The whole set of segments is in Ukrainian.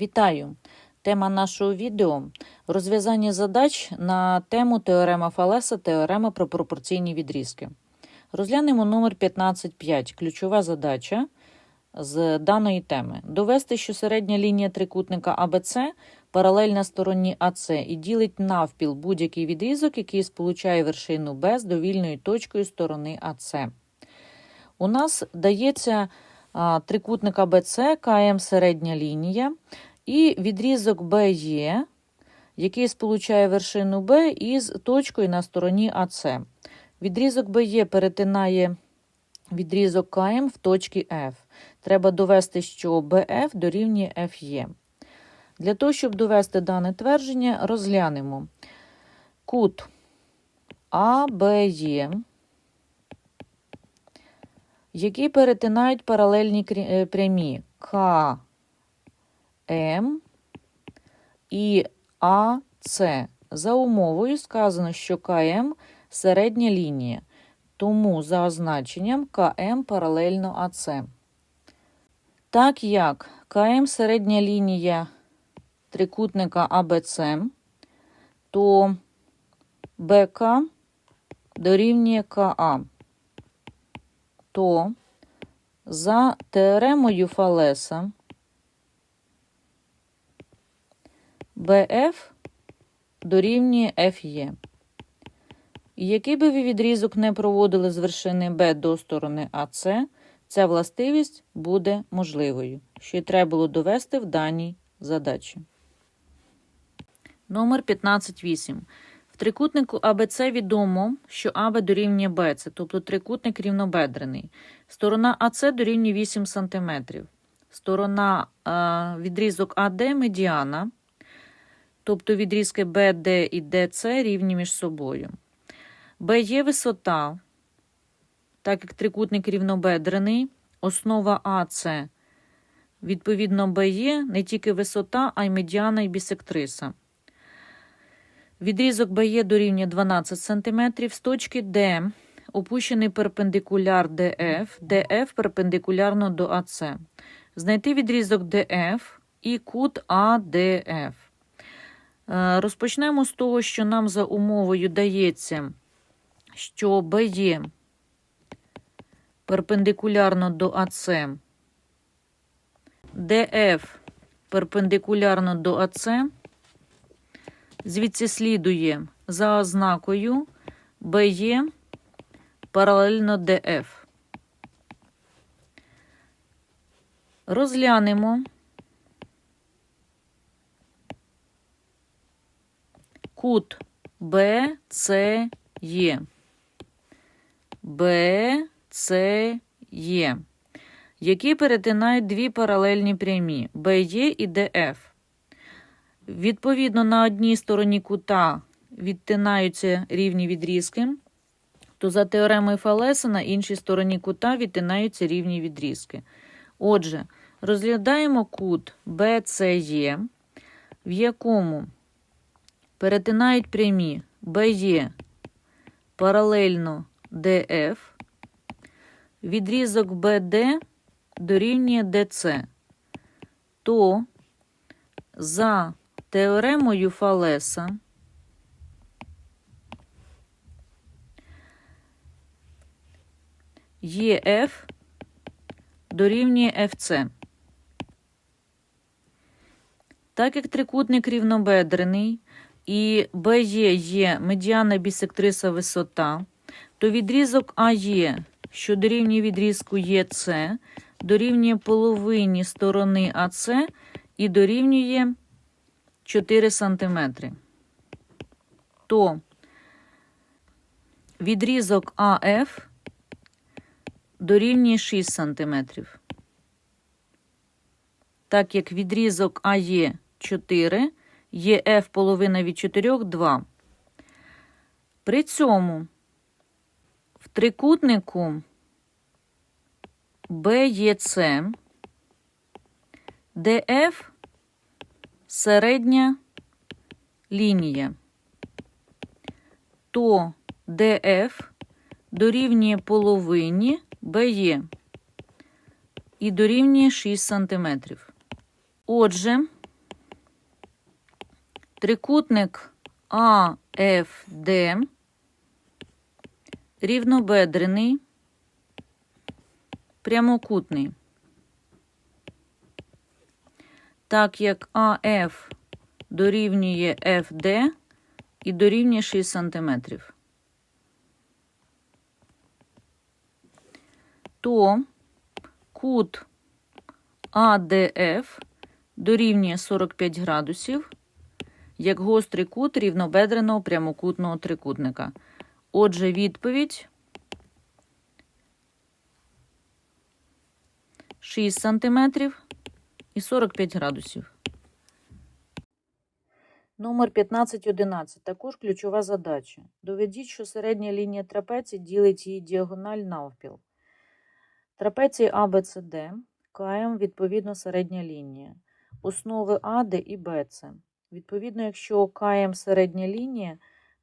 Вітаю! Тема нашого відео розв'язання задач на тему теорема Фалеса, теорема про пропорційні відрізки. Розглянемо номер 15.5. Ключова задача з даної теми. Довести, що середня лінія трикутника АБЦ паралельна стороні АЦ і ділить навпіл будь-який відрізок, який сполучає вершину Б з довільною точкою сторони АЦ. У нас дається трикутник АБЦ, КМ середня лінія, і відрізок БЕ, який сполучає вершину Б із точкою на стороні АЦ. Відрізок БЕ перетинає відрізок КМ в точці F. Треба довести, що БФ дорівнює FE. Для того, щоб довести дане твердження, розглянемо кут АБЕ, які перетинають паралельні е, КМ і АЦ. За умовою сказано, що КМ середня лінія, тому за означенням КМ паралельно АЦ. Так як КМ середня лінія трикутника АБЦ, то БК дорівнює КА, то за теоремою Фалеса БФ дорівнює. І який би ви відрізок не проводили з вершини Б до сторони АЦ, ця властивість буде можливою, що й треба було довести в даній задачі. Номер 15.8. В трикутнику АБЦ відомо, що АБ дорівнює БЦ, тобто трикутник рівнобедрений. Сторона АЦ дорівнює 8 см. Сторона а, відрізок АД медіана, тобто відрізки БД і ДЦ рівні між собою. Б є висота, так як трикутник рівнобедрений, основа АЦ. Відповідно, Б є не тільки висота, а й медіана і бісектриса. Відрізок БЕ дорівнює 12 см. З точки Д опущений перпендикуляр ДФ, ДФ перпендикулярно до АЦ. Знайти відрізок ДФ і кут АДФ. Е, Розпочнемо з того, що нам за умовою дається, що БЕ перпендикулярно до АЦ, ДФ перпендикулярно до АЦ. Звідси слідує за ознакою БЕ паралельно ДФ. Розглянемо кут БЦЕ. БЦЕ, які перетинають дві паралельні прямі БЕ і ДФ. Відповідно, на одній стороні кута відтинаються рівні відрізки, то за теоремою Фалеса на іншій стороні кута відтинаються рівні відрізки. Отже, розглядаємо кут BCE, в якому перетинають прямі. BE паралельно DF, відрізок BD дорівнює DC, то за теоремою Фалеса ЄФ дорівнює FC. Так як трикутник рівнобедрений і БЕ є медіана бісектриса висота, то відрізок АЕ, що дорівнює відрізку ЄЦ, дорівнює половині сторони АЦ і дорівнює 4 см. То відрізок АФ дорівнює 6 см. Так як відрізок АЕ 4, ЄФ половина від 4 2. При цьому в трикутнику БЕЦ ДФ середня лінія, то ДФ дорівнює половині БЕ і дорівнює 6 см. Отже, Трикутник АФД рівнобедрений, прямокутний. Так як АФ дорівнює ФД і дорівнює 6 см. То кут АДФ дорівнює 45 градусів як гострий кут рівнобедреного прямокутного трикутника. Отже, відповідь 6 см і 45 градусів. Номер 1511. Також ключова задача. Доведіть, що середня лінія трапеції ділить її діагональ навпіл. Трапеції АБЦД, КМ, відповідно, середня лінія. Основи АД і БЦ. Відповідно, якщо КМ середня лінія,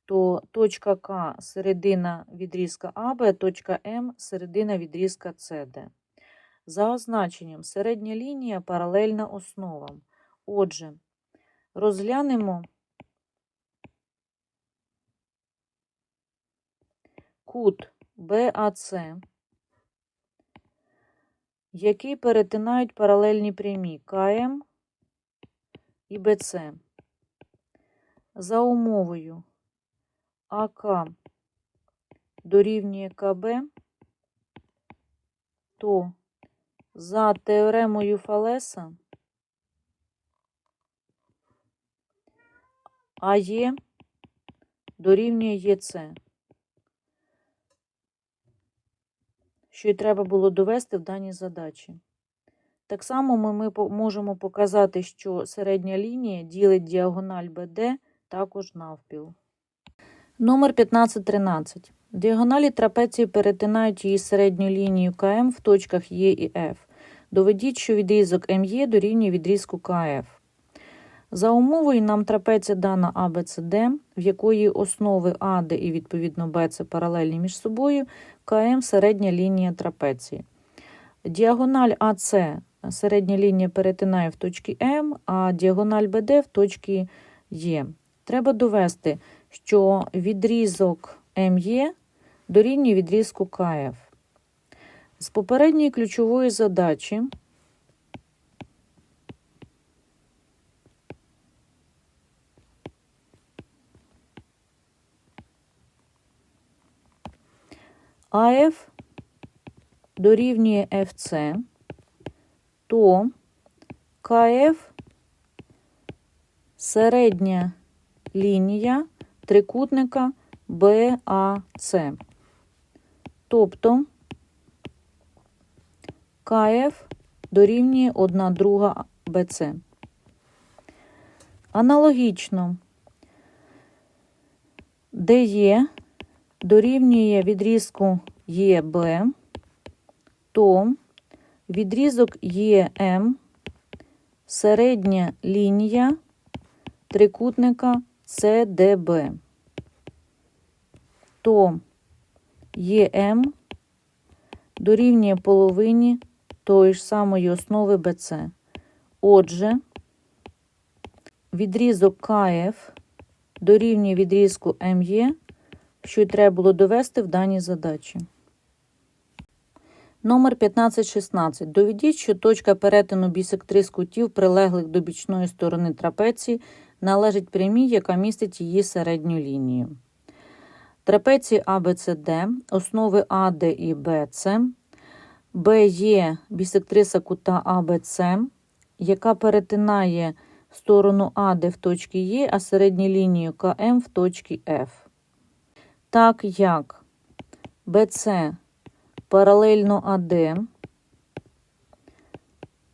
то точка К середина відрізка АБ, точка М середина відрізка СД. За означенням середня лінія паралельна основам. Отже, розглянемо кут БАЦ, який перетинають паралельні прямі КМ і БЦ. За умовою АК дорівнює КБ, то за теоремою Фалеса АЕ дорівнює ЄЦ, що й треба було довести в даній задачі. Так само ми можемо показати, що середня лінія ділить діагональ БД також навпіл. Номер 1513. Діагоналі трапеції перетинають її середню лінію КМ в точках Е і Ф. Доведіть, що відрізок МЄ дорівнює відрізку КФ. За умовою нам трапеція дана АБЦД, в якої основи АД і відповідно БЦ паралельні між собою, КМ середня лінія трапеції. Діагональ АЦ середня лінія перетинає в точці М, а діагональ БД в точці Е. Треба довести, що відрізок МЄ дорівнює відрізку КФ. З попередньої ключової задачі АФ дорівнює ФЦ, то КФ середня лінія трикутника БАЦ. Тобто КФ дорівнює 1 друга БЦ. Аналогічно ДЕ дорівнює відрізку ЄБ, то відрізок ЄМ середня лінія трикутника СДБ, то ЄМ дорівнює половині тої ж самої основи БЦ. Отже, відрізок КФ дорівнює відрізку МЄ, що й треба було довести в даній задачі. Номер 1516. Доведіть, що точка перетину бісектрис кутів, прилеглих до бічної сторони трапеції, належить прямій, яка містить її середню лінію. Трапеції АБЦД, основи АД і БЦ, БЄ бісектриса кута АБЦ, яка перетинає сторону АД в точці Е, а середню лінію КМ в точці F. Так як БЦ паралельно АД,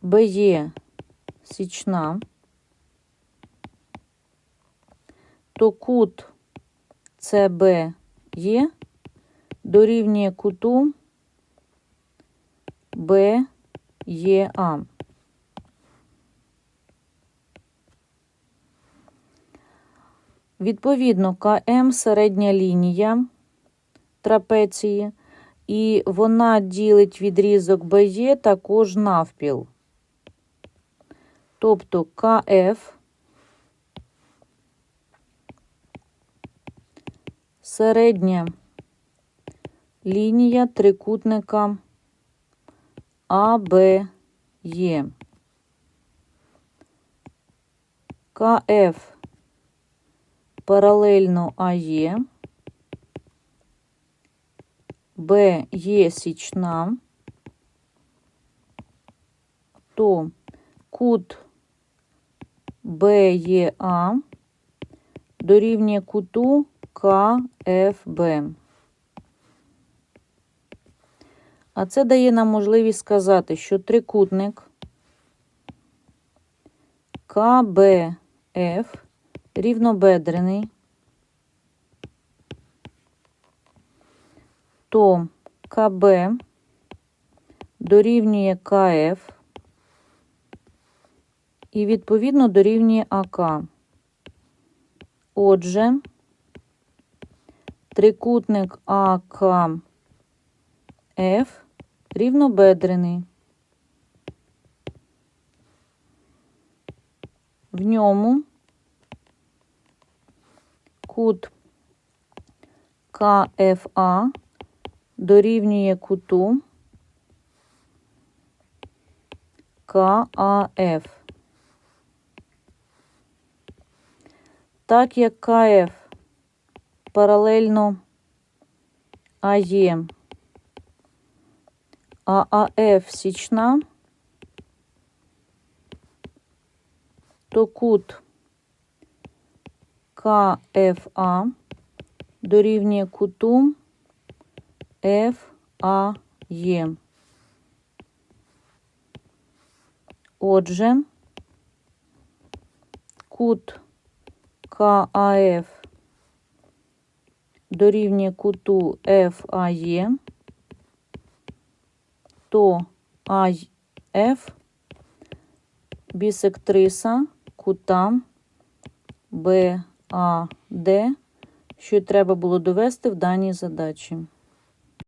БЕ січна, то кут є дорівнює куту БЕА. Відповідно, КМ середня лінія трапеції, і вона ділить відрізок БЕ також навпіл. Тобто КФ середня лінія трикутника АБЄ. КФ паралельно АЕ, Б є січна, то кут БЕА дорівнює куту КФБ. А це дає нам можливість сказати, що трикутник КБФ рівнобедрений, то КБ дорівнює КФ і відповідно дорівнює АК. Отже, трикутник АКФ рівнобедрений. В ньому кут КФА дорівнює куту КАФ. Так як КФ паралельно АЕ, а АФ січна, то кут КФА дорівнює куту ФАЕ. Отже, кут КАФ дорівнює куту ФАЕ, то АФ бісектриса кута BAD, що треба було довести в даній задачі.